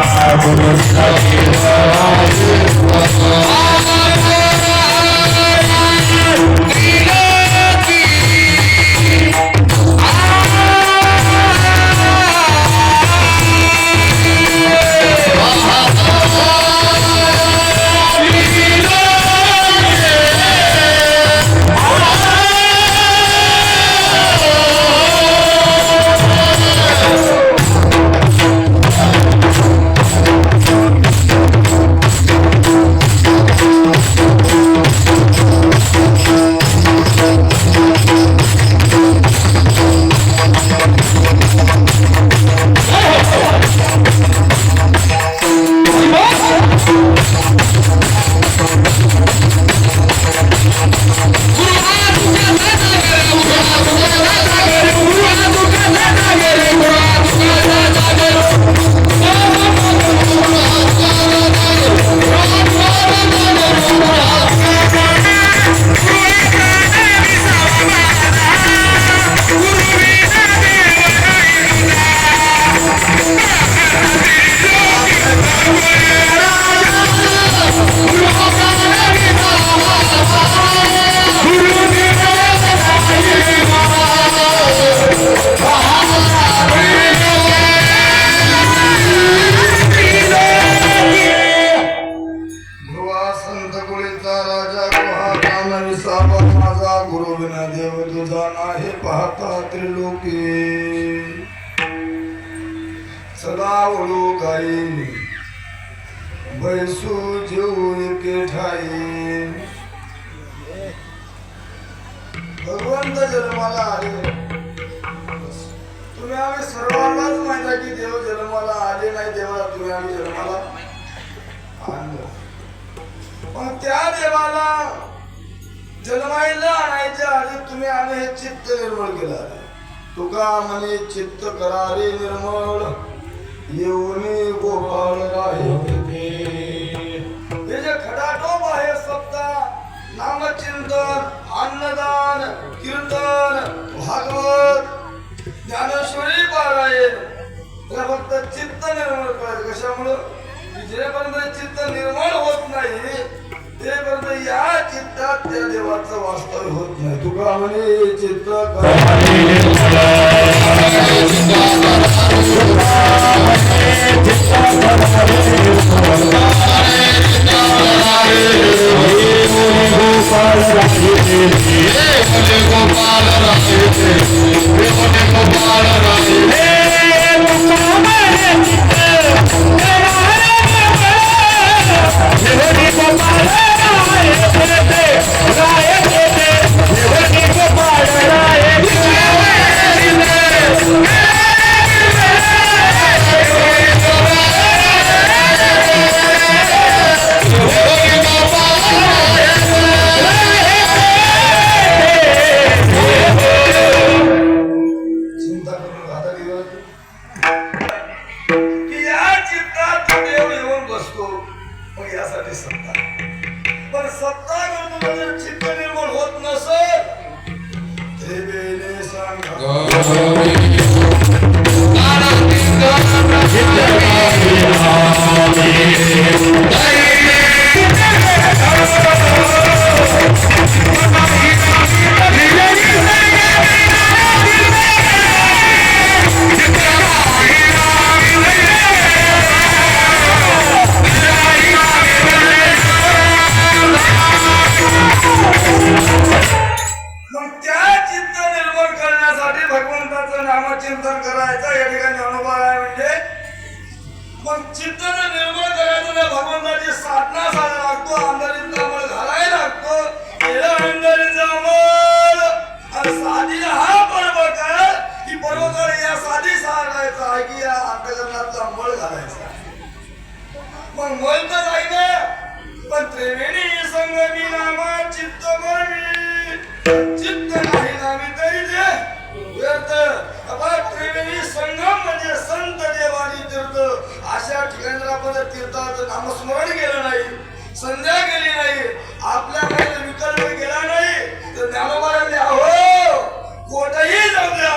Baba, Baba, Baba, सर्वांनाच देव जन्माला आले नाही देवा तुम्ही आम्ही जन्माला. आणलं पण त्या देवाला जन्मायला आणायच्या आधी तुम्ही आम्ही हे चित्त निर्मळ केलं तुका म्हणे चित्त करारे निर्मळ. येऊन गोपाळ हे जे खडाटोप आहे सप्ताह नामचिंतन अन्नदान कीर्तन भागवत ज्ञानेश्वरी पारायण त्याला फक्त चित्त निर्मळ पाहिजे कशामुळं? जेपर्यंत चित्त निर्मळ होत नाही तेपर्यंत या चित्तात त्या देवाचं वास्तव्य होत नाही. तुका म्हणे चित्त गोपाल राजे गोपाल करा चिंता की मळ घालायचा. मग मळ तर आहे पण त्रिवेणी संगमी नामा चित्त मरवी चित्त नाही नामी तरी ते व्यर्थ. आता त्रिवेणी संगम म्हणजे संत देवानी तीर्थ. अशा ठिकाणी जर आपण तीर्थाचं नामस्मरण केलं नाही संध्या केली नाही आपल्या काही विकल्प केला नाही तर ज्ञानोबारांनी अहो कोठेही जाऊ द्या.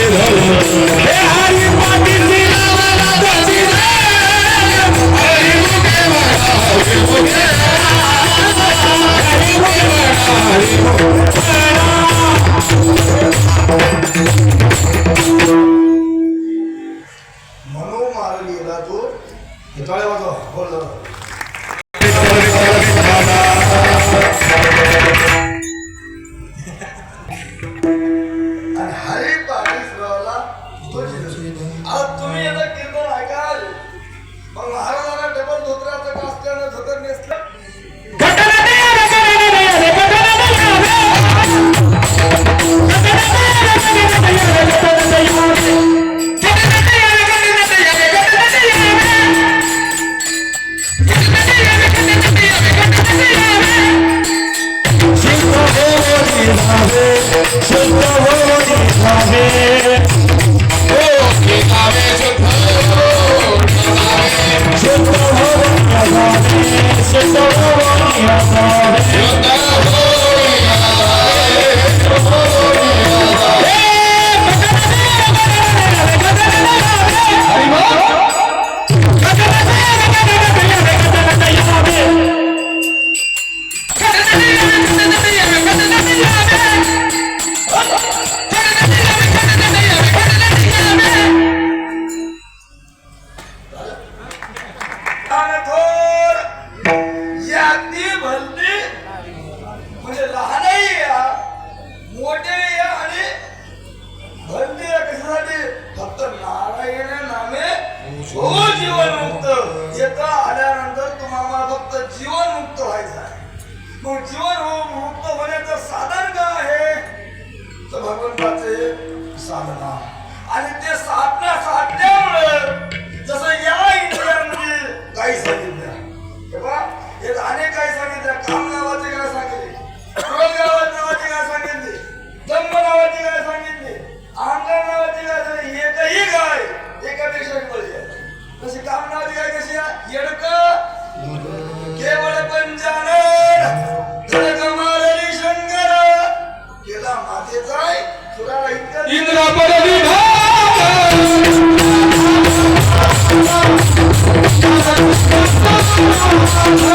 Thank you.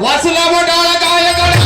वाचला मोठा गाय गाय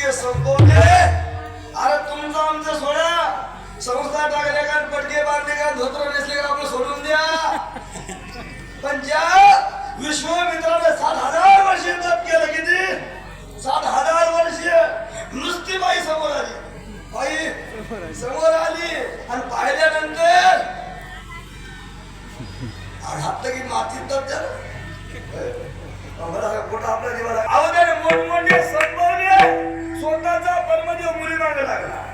ते संपवले अरे तुमचं आमचं सोडा. संस्था टाकले का पटके बांधले का धोत्र नेसले का आपण सोडून द्या. पण ज्या विश्वमित्राने सात हजार वर्ष के केलं किती सात हजार वर्ष नुसती बाई समोर आली. बाई समोर आली आणि पाहिल्यानंतर हात की माती तप झालं. मोठमोठे स्वतःचा परमदेव मुली मागे लागला.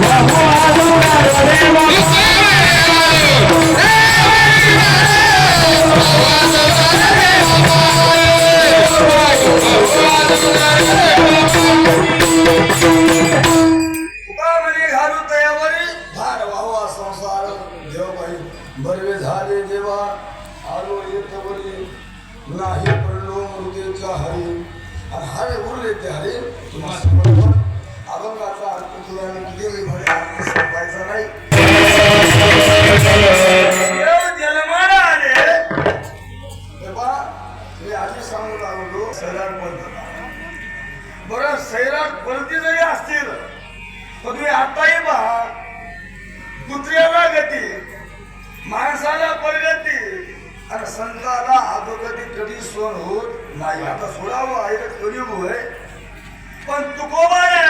Wow, wow. संसार देवा अधोगती होत नाही आता सोडावं आहे तर कलियुग हो आहे? पण तुकोबाने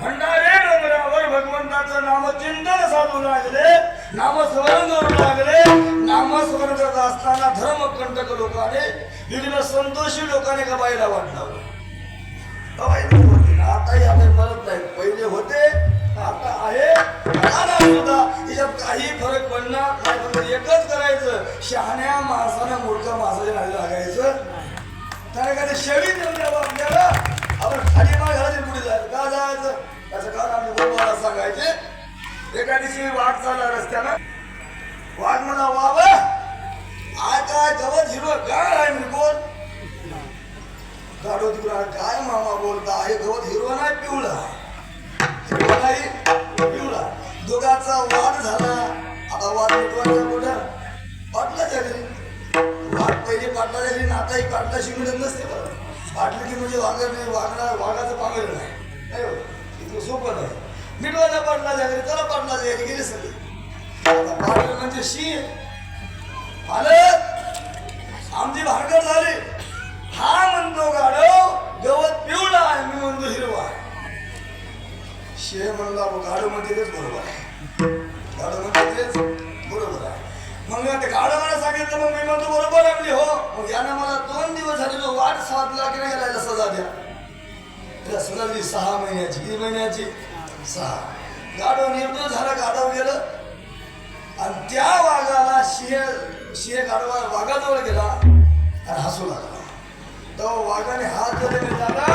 भंडारे डोंगरावर भगवंताचं नामचिंतन साधू लागले नामस्मरण करू लागले नामस्मरण करत असताना धर्मकंटक लोकांनी विघ्न संतोषी लोकांनी कबाईला वाटलं बाबाई आताही आता मरत नाही पहिले होते आहे. राहणार सुद्धा. त्याच्यात काही फरक पडणार नाही. फक्त एकच करायचं शहाण्या माणसानं मूर्ख माणसाच्या नादी लागायचं. त्याने काय शेळी जमली आपल्याला? आपण खाली माग घालायची पुढे जायचं. का जायचं? त्याचं कारण आम्ही गोपाला सांगायचे. एका दिवशी वाट चालला रस्त्यानं. वाट म्हणा वाव आय काय गवत हिरवं गाळ आहे मी बोल गाडो तिकडं काय मामा बोलता? हे गवत हिरवा नाही पिवळा. हिरवा नाही? दोघांचा वाद झाला. आता वाद मिटवायचा कुठं? पाटलाच्या घरी. वाद पहिली पाटला झाली ना पाटलाशी मिळत नसते बरं. पाटली की म्हणजे वागर नाही वागणार वाघाचं पांगर नाही. हो, इतकं सोपं नाही. मिटवायचा पाटलाच्या घरी त्याला पाटलाच्या घरी गेली सगळी. आता पाटलं म्हणजे शीर. पालक आमची भाकर झाली. हा म्हणतो गाडव गवत पिवळा आहे मी म्हणतो हिरवा आहे. शे म्हणला गाडव म्हणजे तेच बरोबर आहे. गाडव म्हणजे तेच बरोबर आहे. मग ते गाडव मला सांगितलं मग मी म्हणतो बरोबर आहे म्हणजे हो. मग यानं मला दोन दिवस झाले तो वाट साधला की नाही याला सजा द्या. त्याला सजा दिली सहा महिन्याची किती महिन्याची सहा. गाडव निर्दोष झाला गाडव गेलं. आणि त्या वाघाला शिहे शिय गाडवा वाघाजवळ गेला आणि हसू लागला. तो वाघाने हात जर झाला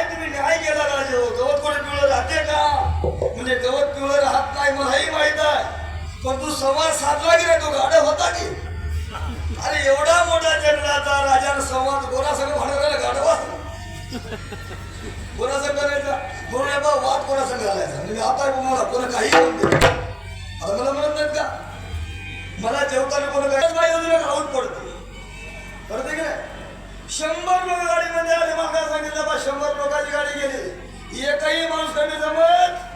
काय तुम्ही न्याय केला राजे हो गवत कोणी पिवळं राहते का? म्हणजे गवत पिवळं राहत नाही मलाही माहीत आहे. पण तू संवाद साधला की नाही? तो गाड होता की? अरे एवढा मोठा जंगलाचा राजाने संवाद कोणासंग म्हणून गाडवा कोणासंग करायचा? म्हणून बा? वाद कोणासंग घालायचा? म्हणजे आता मला कोणा काही म्हणते आता मला म्हणत नाहीत का? मला जेवताना कोण काय योजना राहून पडते. पडते की नाही? शंभर लोक गाडीमध्ये आले मला सांगितलं? बा शंभर लोकांची गाडी गेली एकही माणूस कमी जमत